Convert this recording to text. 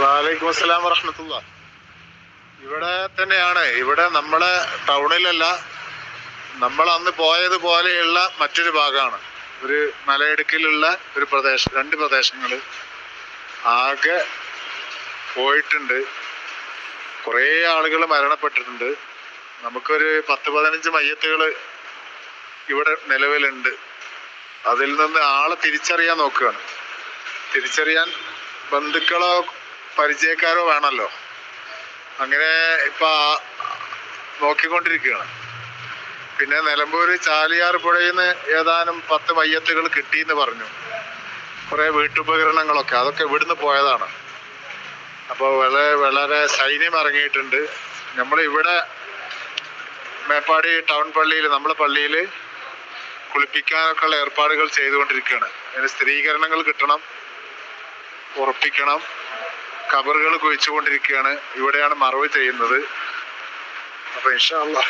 വാലൈക്കും അസ്സലാം വറഹമത്തുള്ള ഇവിടെ തന്നെയാണ്. ഇവിടെ നമ്മളെ ടൗണിലല്ല നമ്മൾ അന്ന് പോയതുപോലെയുള്ള മറ്റൊരു ഭാഗമാണ്. ഒരു മലയിടുക്കിലുള്ള ഒരു പ്രദേശം രണ്ട് പ്രദേശങ്ങൾ ആകെ പോയിട്ടുണ്ട്. കുറേ ആളുകൾ മരണപ്പെട്ടിട്ടുണ്ട്. നമുക്കൊരു പത്ത് പതിനഞ്ച് മയ്യത്തുകൾ ഇവിടെ നിലവിലുണ്ട്. അതിൽ നിന്ന് ആളെ തിരിച്ചറിയാൻ നോക്കുകയാണ്. തിരിച്ചറിയാൻ ബന്ധുക്കളോ പരിചയക്കാരോ വേണമല്ലോ അങ്ങനെ ഇപ്പൊ നോക്കിക്കൊണ്ടിരിക്കുകയാണ്. പിന്നെ നിലമ്പൂര് ചാലിയാർ പുഴയിൽ നിന്ന് ഏതാനും പത്ത് മയ്യത്തുകൾ കിട്ടിയെന്ന് പറഞ്ഞു. കുറെ വീട്ടുപകരണങ്ങളൊക്കെ അതൊക്കെ ഇവിടുന്ന് പോയതാണ്. അപ്പോൾ വളരെ വളരെ സൈന്യം ഇറങ്ങിയിട്ടുണ്ട്. നമ്മൾ ഇവിടെ മേപ്പാടി ടൗൺ പള്ളിയിൽ നമ്മളെ പള്ളിയിൽ കുളിപ്പിക്കാനൊക്കെ ഉള്ള ഏർപ്പാടുകൾ ചെയ്തുകൊണ്ടിരിക്കുകയാണ്. അതിന് സ്ഥിരീകരണങ്ങൾ കിട്ടണം ഉറപ്പിക്കണം. കബറുകൾ കുഴിച്ചുകൊണ്ടിരിക്കുകയാണ്. ഇവിടെയാണ് മറവ് ചെയ്യുന്നത്. അപ്പൊ അല്ലാ